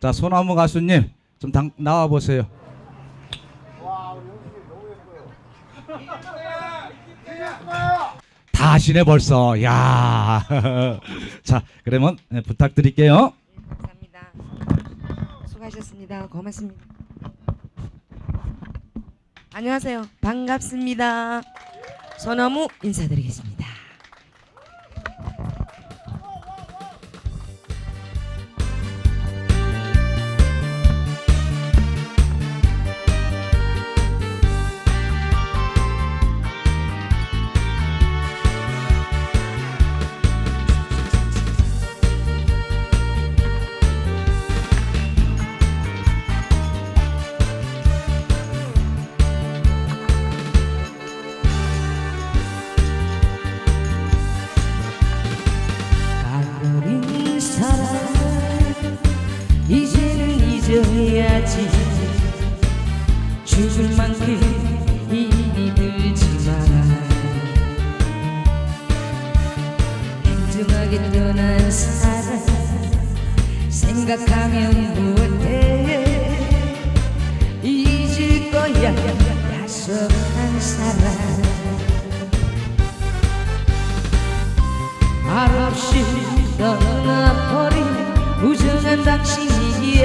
자 소나무 가수님 좀 당, 나와 보세요. 다 하시네 벌써. 야. 자 그러면 네, 부탁드릴게요. 감사합니다. 수고하셨습니다. 고맙습니다. 안녕하세요. 반갑습니다. 소나무 인사드리겠습니다. 행정하게 떠난 사람 생각하면 무엇해 잊을 거야 약속한 사람. 말없이 떠나버린 무정한 당신이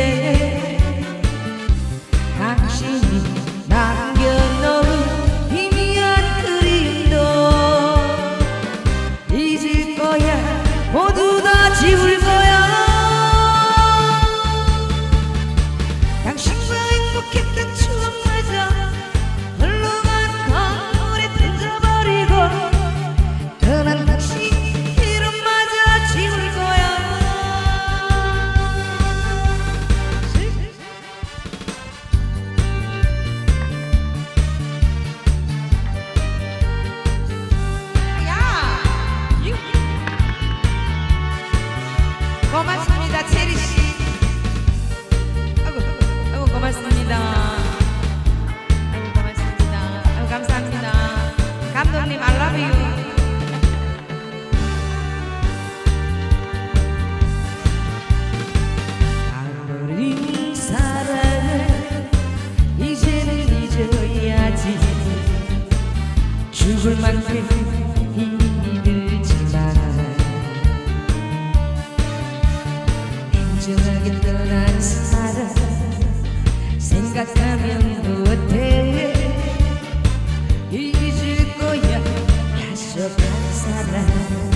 힘이 들지만 행정하게 떠난 사람 생각하면 못해 잊을 거야 약속한 사람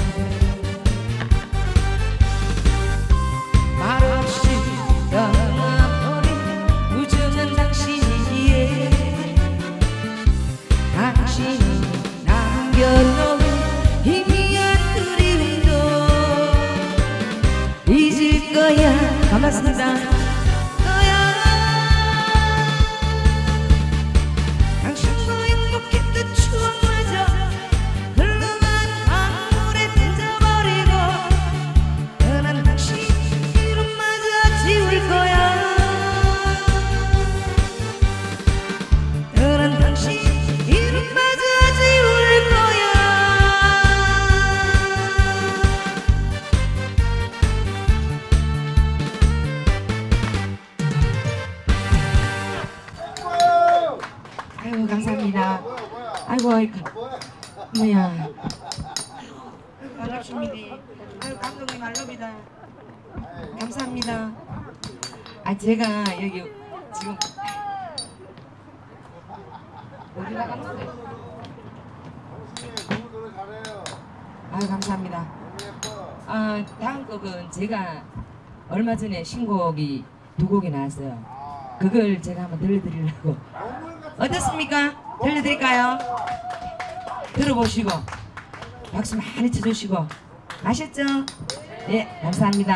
감사합니다. 아이고 뭐야 반갑습니다 아이고. 감독님 알로비다 감사합니다. 아 제가 여기 지금 어디 나갔는데 아유 감사합니다. 아 다음 곡은 제가 얼마 전에 신곡이 두 곡이 나왔어요. 그걸 제가 한번 들려드리려고 어떻습니까? 들려드릴까요? 들어보시고 박수 많이 쳐주시고 아셨죠? 네 감사합니다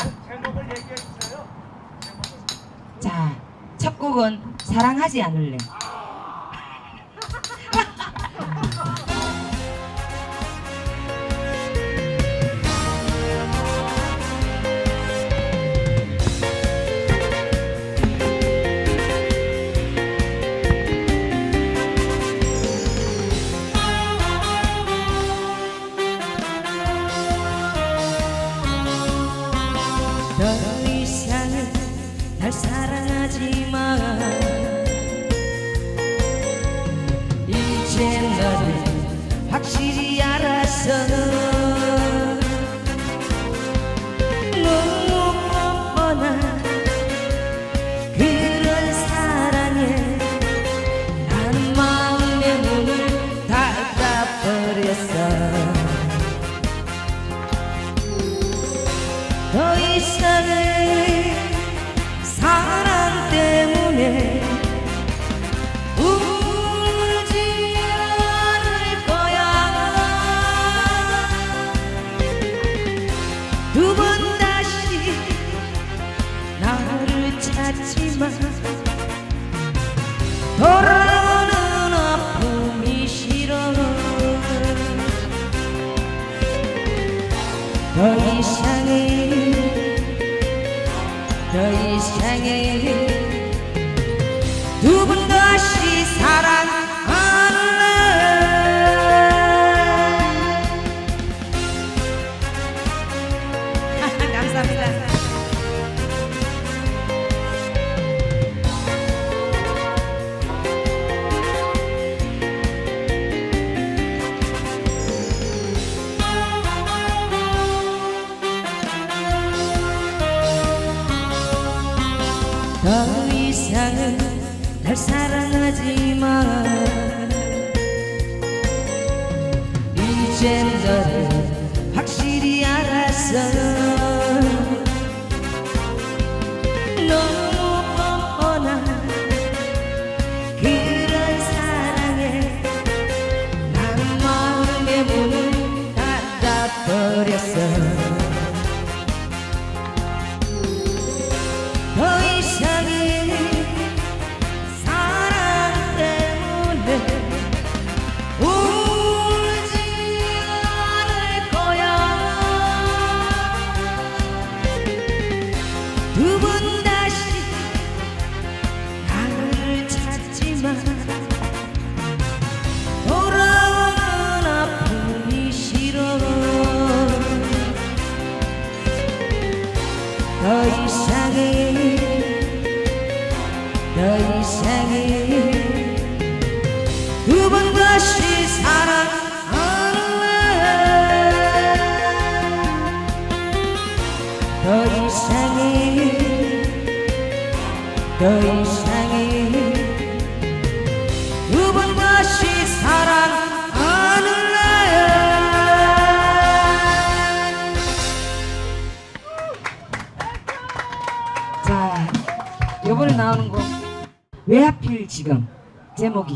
자 첫 곡은 사랑하지 않을래 더 이상은 날 사랑하지 마. 이젠 너를 확실히 알았어. 더 이상의 두번 다시 사랑하는 더 이상의 더 이상의 왜 하필 지금 제목이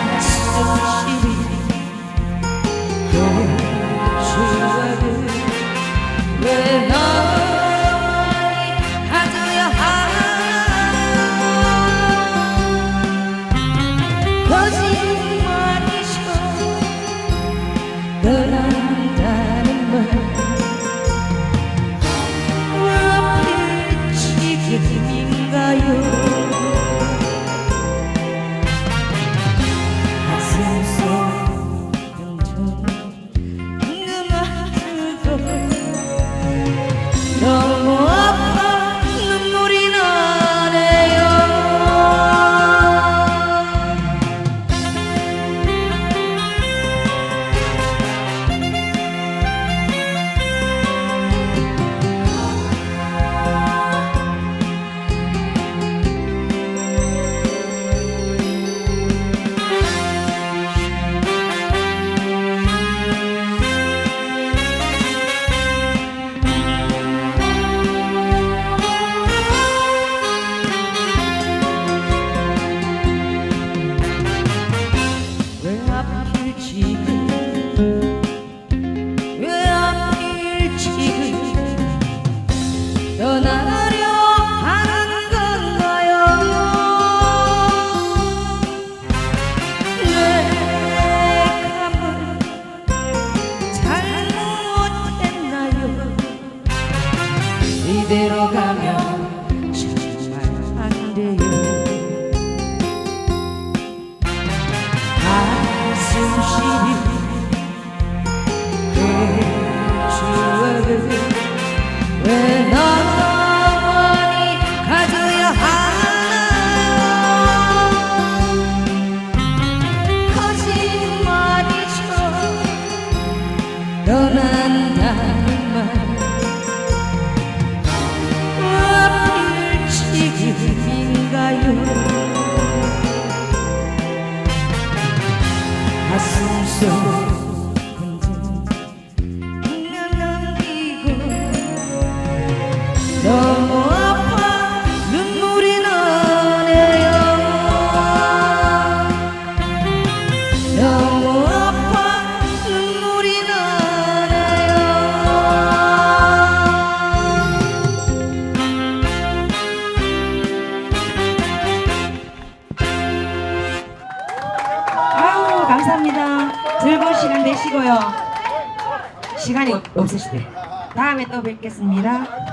주시니 그 주의 왜 나. 없으시대 다음에 또 뵙겠습니다.